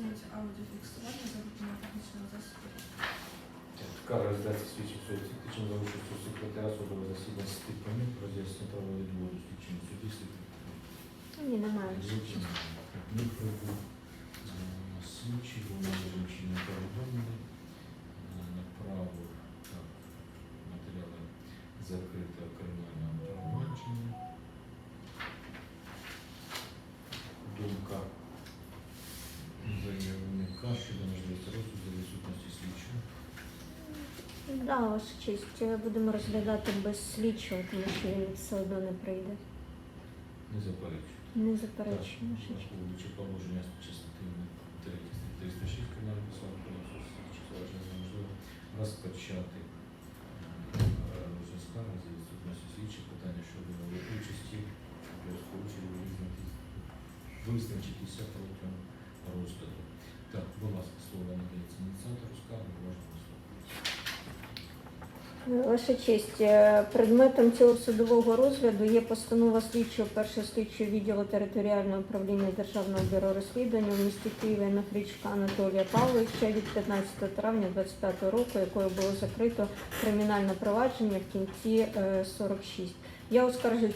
здійснюється аудіофіксування за допомогою технічного засобу. Така реалізація свідчить що тактичним залишився секретаря судового засідання Степані про з'яснення право відбору слідчим суді Ні, немає. слідчим. Ні, пробу слідчі, вони вилучені передумали на право так, матеріали закрите кримінального провадження. Думка заявника щодо можливості розгляду за відсутності слідчого. Да, ваша честь, е, будемо розглядати без слідчого, тому що він все одно не прийде. Не заперечую. Не заперечую, ваша честь. Враховуючи положення частини 3 306 кримінального писання кодексу провадження неможливо розпочати е, розгляд скарги за відсутності слідчих питання щодо участі військової визнати визначитися протягом розгляду. Ваша честь, е, предметом цього судового розгляду є постанова слідчого першого слідчого відділу територіального управління Державного бюро розслідування у місті Києві Нафрічка Анатолія Павловича від 15 травня 2025 року, якою було закрито кримінальне провадження в кінці е, 46. Я оскаржую